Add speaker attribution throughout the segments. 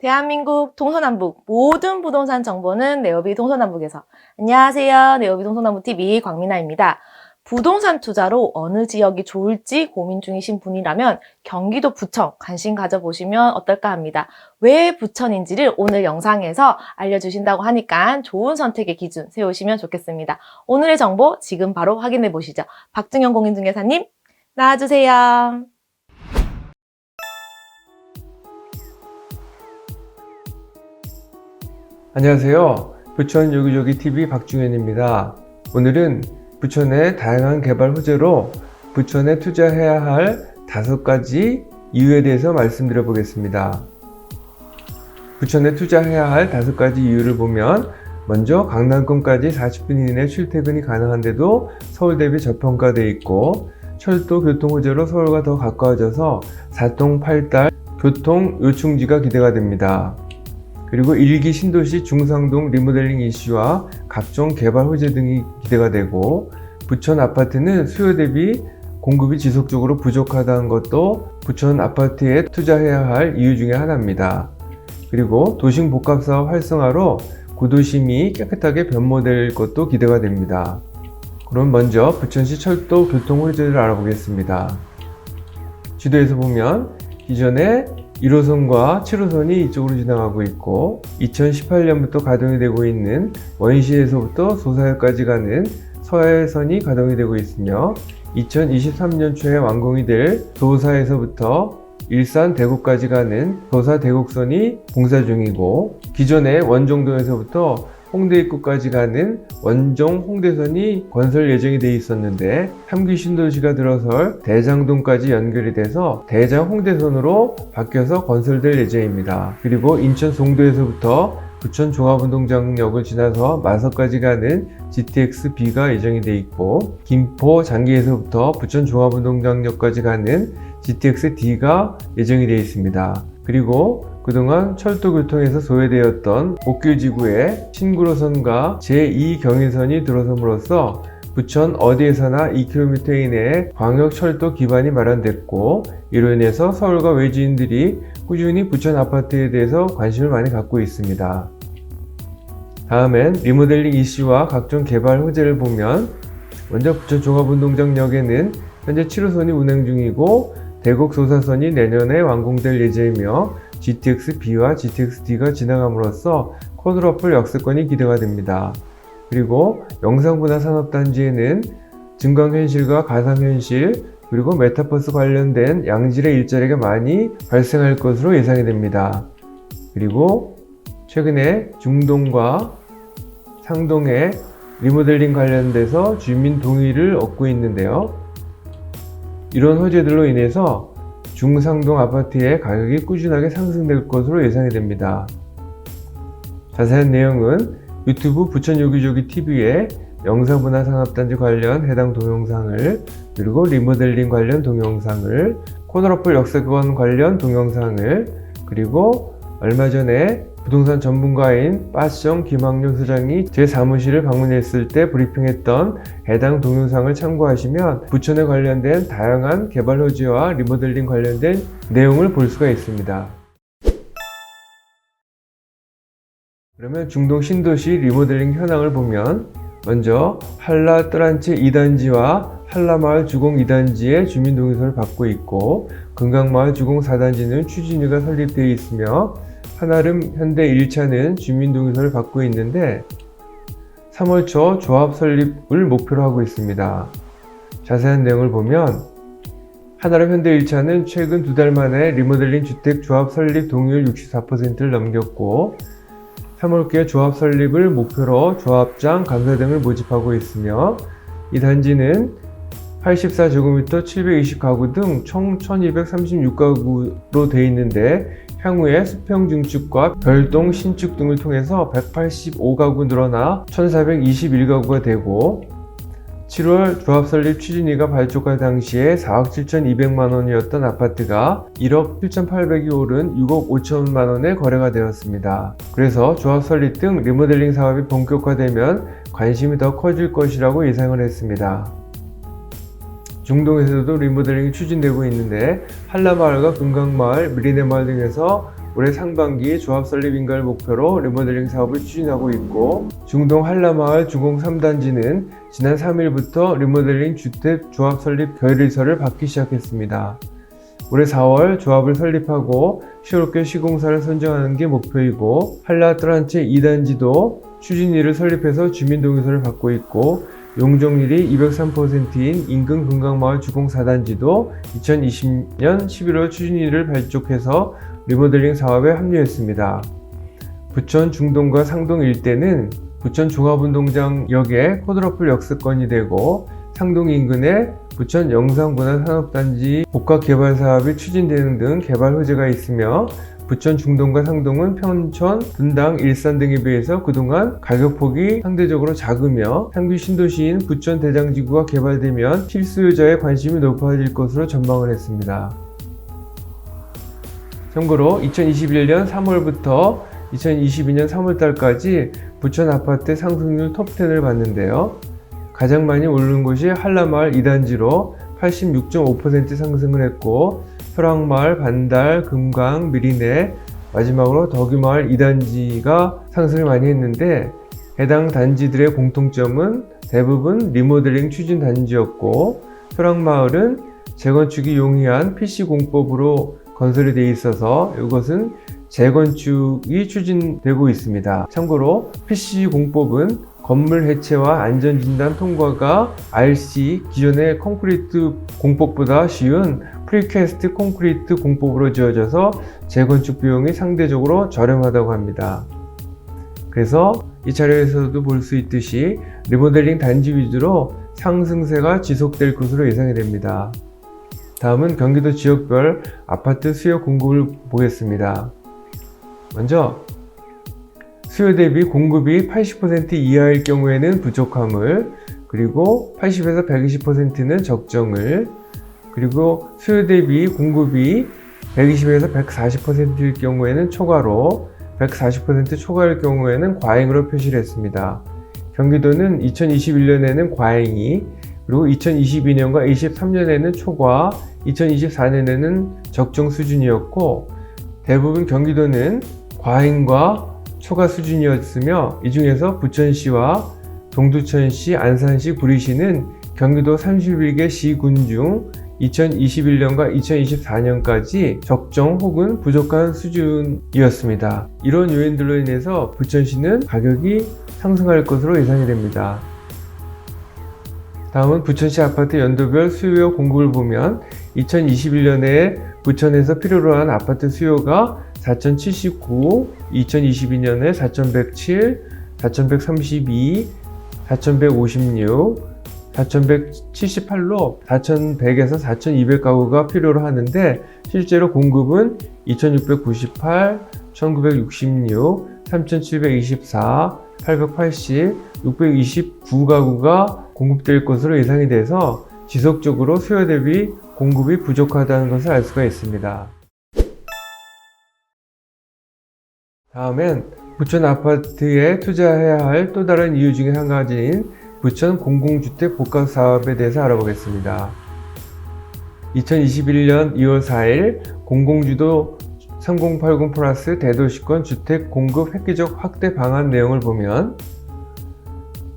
Speaker 1: 대한민국 동서남북 모든 부동산 정보는 네오비 동서남북에서 안녕하세요. 네오비 동서남북 TV 광민아입니다. 부동산 투자로 어느 지역이 좋을지 고민 중이신 분이라면 경기도 부천 관심 가져보시면 어떨까 합니다. 왜 부천인지를 오늘 영상에서 알려주신다고 하니까 좋은 선택의 기준 세우시면 좋겠습니다. 오늘의 정보 지금 바로 확인해 보시죠. 박증현 공인중개사님 나와주세요.
Speaker 2: 안녕하세요. 부천 요기요기 TV 박중현입니다. 오늘은 부천의 다양한 개발 호재로 부천에 투자해야 할 다섯 가지 이유에 대해서 말씀드려 보겠습니다. 부천에 투자해야 할 다섯 가지 이유를 보면 먼저 강남권까지 40분 이내 출퇴근이 가능한데도 서울 대비 저평가돼 있고 철도 교통 호재로 서울과 더 가까워져서 4동 8달 교통 요충지가 기대가 됩니다. 그리고 일기 신도시 중상동 리모델링 이슈와 각종 개발 호재 등이 기대가 되고 부천 아파트는 수요 대비 공급이 지속적으로 부족하다는 것도 부천 아파트에 투자해야 할 이유 중에 하나입니다. 그리고 도심 복합 사업 활성화로 구도심이 깨끗하게 변모될 것도 기대가 됩니다. 그럼 먼저 부천시 철도 교통 호재를 알아보겠습니다. 지도에서 보면 기존에 1호선과 7호선이 이쪽으로 지나가고 있고 2018년부터 가동이 되고 있는 원시에서부터 소사역까지 가는 서해선이 가동이 되고 있으며 2023년 초에 완공이 될 도사에서부터 일산 대구까지 가는 도사 대곡선이 공사 중이고 기존의 원종동에서부터 홍대 입구까지 가는 원종 홍대선이 건설 예정이 돼 있었는데 3기 신도시가 들어설 대장동까지 연결이 돼서 대장 홍대선으로 바뀌어서 건설될 예정입니다. 그리고 인천 송도에서부터 부천 종합운동장역을 지나서 마석까지 가는 GTX B가 예정이 돼 있고 김포 장기에서부터 부천 종합운동장역까지 가는 GTX D가 예정이 되어 있습니다. 그리고 그동안 철도 교통에서 소외되었던 옥길지구에 신구로선과 제2경인선이 들어섬으로써 부천 어디에서나 2km 이내에 광역철도 기반이 마련됐고 이로 인해서 서울과 외지인들이 꾸준히 부천 아파트에 대해서 관심을 많이 갖고 있습니다. 다음엔 리모델링 이슈와 각종 개발 호재를 보면 먼저 부천 종합운동장역에는 현재 7호선이 운행 중이고 대곡 소사선이 내년에 완공될 예정이며 GTX B와 GTX D가 지나감으로써 코드러플 역세권이 기대가 됩니다. 그리고 영상문화 산업단지에는 증강현실과 가상현실 그리고 메타버스 관련된 양질의 일자리가 많이 발생할 것으로 예상이 됩니다. 그리고 최근에 중동과 상동에 리모델링 관련돼서 주민 동의를 얻고 있는데요. 이런 호재들로 인해서 중상동 아파트의 가격이 꾸준하게 상승될 것으로 예상이 됩니다. 자세한 내용은 유튜브 부천 요기조기 TV에 영상문화산업단지 관련 해당 동영상을 그리고 리모델링 관련 동영상을 코너러플 역세권 관련 동영상을 그리고 얼마 전에 부동산 전문가인 빠시정 김학룡 소장이 제 사무실을 방문했을 때 브리핑했던 해당 동영상을 참고하시면 부천에 관련된 다양한 개발 호지와 리모델링 관련된 내용을 볼 수가 있습니다. 그러면 중동 신도시 리모델링 현황을 보면 먼저 한라 뜨란체 2단지와 한라마을 주공 2단지의 주민동의서를 받고 있고 금강마을 주공 4단지는 추진위가 설립되어 있으며 한아름 현대 1차는 주민동의서를 받고 있는데 3월 초 조합 설립을 목표로 하고 있습니다. 자세한 내용을 보면 한아름 현대 1차는 최근 두 달 만에 리모델링 주택 조합 설립 동의율 64%를 넘겼고 3월께 조합 설립을 목표로 조합장, 감사 등을 모집하고 있으며 이 단지는 84제곱미터 720가구 등 총 1236가구로 되어 있는데 향후에 수평 증축과 별동 신축 등을 통해서 185가구 늘어나 1421가구가 되고 7월 조합 설립 추진위가 발족할 당시에 4억 7,200만 원이었던 아파트가 1억 7,800이 오른 6억 5천만 원에 거래가 되었습니다. 그래서 조합 설립 등 리모델링 사업이 본격화되면 관심이 더 커질 것이라고 예상을 했습니다. 중동에서도 리모델링이 추진되고 있는데 한라마을과 금강마을, 미리네마을 등에서 올해 상반기 조합 설립 인가를 목표로 리모델링 사업을 추진하고 있고 중동 한라마을 주공 3단지는 지난 3일부터 리모델링 주택 조합 설립 결의서를 받기 시작했습니다. 올해 4월 조합을 설립하고 10월께 시공사를 선정하는 게 목표이고 한라 트란체 2단지도 추진위를 설립해서 주민동의서를 받고 있고 용적률이 203%인 인근 금강마을 주공 4단지도 2020년 11월 추진위를 발족해서 리모델링 사업에 합류했습니다. 부천 중동과 상동 일대는 부천 종합운동장역의 코드러플 역세권이 되고 상동 인근에 부천 영상문화산업단지 복합 개발 사업이 추진되는 등 개발 호재가 있으며 부천 중동과 상동은 평촌, 분당, 일산 등에 비해서 그동안 가격폭이 상대적으로 작으며 상비 신도시인 부천 대장지구가 개발되면 실수요자의 관심이 높아질 것으로 전망을 했습니다. 참고로 2021년 3월부터 2022년 3월달까지 부천 아파트 상승률 톱10을 봤는데요. 가장 많이 오른 곳이 한라마을 2단지로 86.5% 상승을 했고 설악마을, 반달, 금강, 미리내 마지막으로 덕유마을 2단지가 상승을 많이 했는데 해당 단지들의 공통점은 대부분 리모델링 추진 단지였고 설악마을은 재건축이 용이한 PC 공법으로 건설이 되어 있어서 이것은 재건축이 추진되고 있습니다. 참고로 PC 공법은 건물 해체와 안전진단 통과가 RC 기존의 콘크리트 공법보다 쉬운 프리캐스트 콘크리트 공법으로 지어져서 재건축 비용이 상대적으로 저렴하다고 합니다. 그래서 이 자료에서도 볼 수 있듯이 리모델링 단지 위주로 상승세가 지속될 것으로 예상이 됩니다. 다음은 경기도 지역별 아파트 수요 공급을 보겠습니다. 먼저 수요 대비 공급이 80% 이하일 경우에는 부족함을 그리고 80에서 120%는 적정을 그리고 수요 대비 공급이 120에서 140%일 경우에는 초과로 140% 초과일 경우에는 과잉으로 표시를 했습니다. 경기도는 2021년에는 과잉이 그리고 2022년과 23년에는 초과, 2024년에는 적정 수준이었고 대부분 경기도는 과잉과 초과 수준이었으며 이 중에서 부천시와 동두천시, 안산시, 구리시는 경기도 31개 시군 중 2021년과 2024년까지 적정 혹은 부족한 수준이었습니다. 이런 요인들로 인해서 부천시는 가격이 상승할 것으로 예상이 됩니다. 다음은 부천시 아파트 연도별 수요 공급을 보면 2021년에 부천에서 필요로 한 아파트 수요가 4,079, 2022년에 4,107, 4,132, 4,156, 4,178로 4,100에서 4,200 가구가 필요로 하는데 실제로 공급은 2,698, 1,966, 3,724, 880, 629 가구가 공급될 것으로 예상이 돼서 지속적으로 수요 대비 공급이 부족하다는 것을 알 수가 있습니다. 다음엔 부천 아파트에 투자해야 할 또 다른 이유 중에 한 가지인 부천 공공주택 복합 사업에 대해서 알아보겠습니다. 2021년 2월 4일 공공주도 3080 플러스 대도시권 주택 공급 획기적 확대 방안 내용을 보면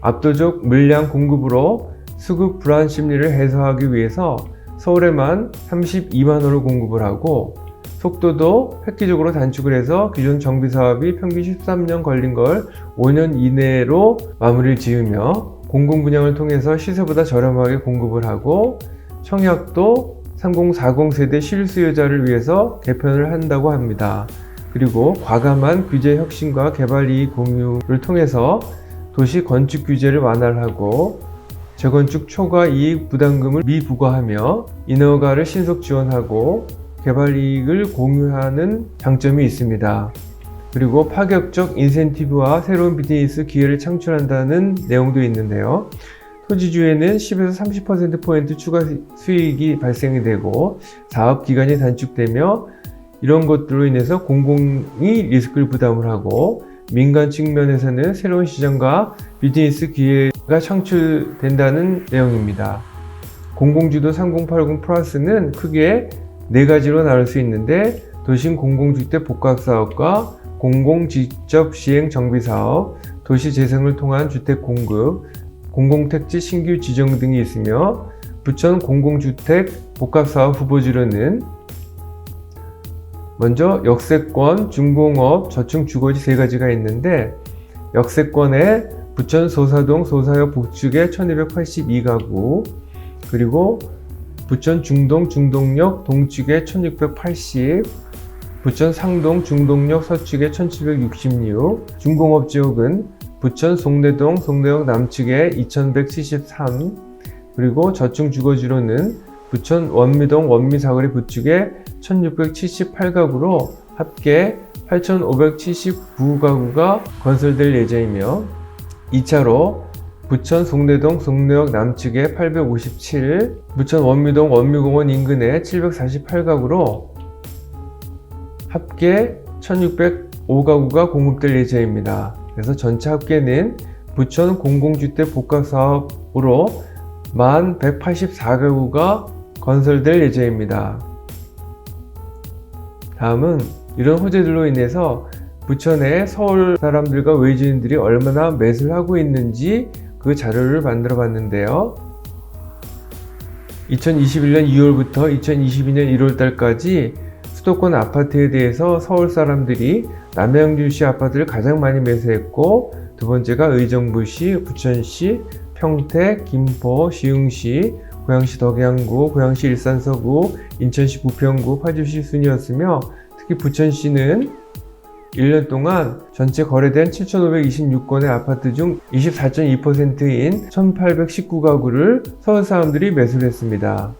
Speaker 2: 압도적 물량 공급으로 수급 불안 심리를 해소하기 위해서 서울에만 32만 호를 공급을 하고 속도도 획기적으로 단축을 해서 기존 정비 사업이 평균 13년 걸린 걸 5년 이내로 마무리를 지으며 공공 분양을 통해서 시세보다 저렴하게 공급을 하고 청약도 3040 세대 실수요자를 위해서 개편을 한다고 합니다. 그리고 과감한 규제 혁신과 개발 이익 공유를 통해서 도시 건축 규제를 완화를 하고 재건축 초과 이익 부담금을 미부과하며 인허가를 신속 지원하고 개발 이익을 공유하는 장점이 있습니다. 그리고 파격적 인센티브와 새로운 비즈니스 기회를 창출한다는 내용도 있는데요. 토지주에는 10에서 30%포인트 추가 수익이 발생이 되고 사업 기간이 단축되며 이런 것들로 인해서 공공이 리스크를 부담을 하고 민간 측면에서는 새로운 시장과 비즈니스 기회가 창출된다는 내용입니다. 공공주도 3080 플러스는 크게 네 가지로 나눌 수 있는데 도심 공공주택 복합사업과 공공직접 시행 정비사업, 도시 재생을 통한 주택 공급, 공공택지 신규 지정 등이 있으며 부천 공공주택 복합사업 후보지로는 먼저 역세권, 중공업, 저층 주거지 세 가지가 있는데 역세권에 부천 소사동 소사역 북측에 1282가구 그리고 부천 중동 중동역 동측에 1680 부천 상동 중동역 서측에 1766 중공업 지역은 부천 송내동 송내역 남측에 2173 그리고 저층 주거지로는 부천 원미동 원미사거리 북측에 1678가구로 합계 8579가구가 건설될 예정이며 2차로 부천 송내동 송내역 남측에 857, 부천 원미동 원미공원 인근에 748가구로 합계 1605가구가 공급될 예정입니다. 그래서 전체 합계는 부천 공공주택 복합사업으로 1184가구가 건설될 예정입니다. 다음은 이런 호재들로 인해서 부천의 서울 사람들과 외지인들이 얼마나 매수를 하고 있는지 그 자료를 만들어 봤는데요. 2021년 2월부터 2022년 1월달까지 수도권 아파트에 대해서 서울 사람들이 남양주시 아파트를 가장 많이 매수했고 두 번째가 의정부시, 부천시, 평택, 김포, 시흥시, 고양시 덕양구, 고양시 일산서구, 인천시 부평구, 파주시 순이었으며 특히 부천시는 1년 동안 전체 거래된 7,526건의 아파트 중 24.2%인 1,819가구를 서울 사람들이 매수를 했습니다.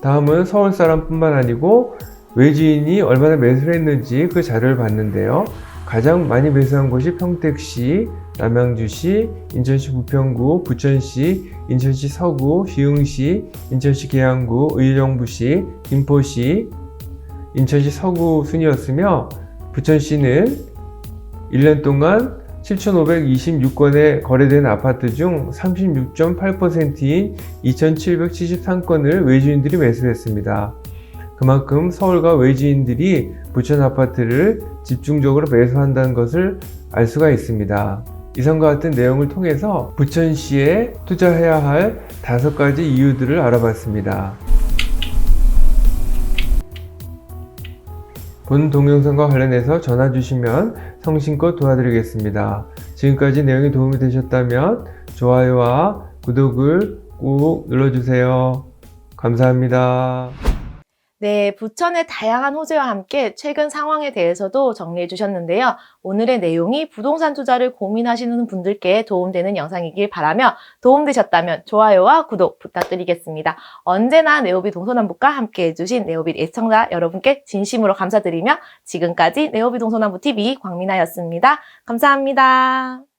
Speaker 2: 다음은 서울 사람뿐만 아니고 외지인이 얼마나 매수를 했는지 그 자료를 봤는데요. 가장 많이 매수한 곳이 평택시, 남양주시, 인천시 부평구, 부천시, 인천시 서구, 시흥시, 인천시 계양구, 의정부시, 김포시, 인천시 서구 순이었으며 부천시는 1년 동안 7,526건의 거래된 아파트 중 36.8%인 2,773건을 외지인들이 매수했습니다. 그만큼 서울과 외지인들이 부천 아파트를 집중적으로 매수한다는 것을 알 수가 있습니다. 이상과 같은 내용을 통해서 부천시에 투자해야 할 다섯 가지 이유들을 알아봤습니다. 본 동영상과 관련해서 전화 주시면 성심껏 도와드리겠습니다. 지금까지 내용이 도움이 되셨다면 좋아요와 구독을 꾹 눌러주세요. 감사합니다.
Speaker 1: 네, 부천의 다양한 호재와 함께 최근 상황에 대해서도 정리해 주셨는데요. 오늘의 내용이 부동산 투자를 고민하시는 분들께 도움되는 영상이길 바라며 도움되셨다면 좋아요와 구독 부탁드리겠습니다. 언제나 네오비 동서남북과 함께 해주신 네오비 애청자 여러분께 진심으로 감사드리며 지금까지 네오비 동서남북 TV 광민아였습니다. 감사합니다.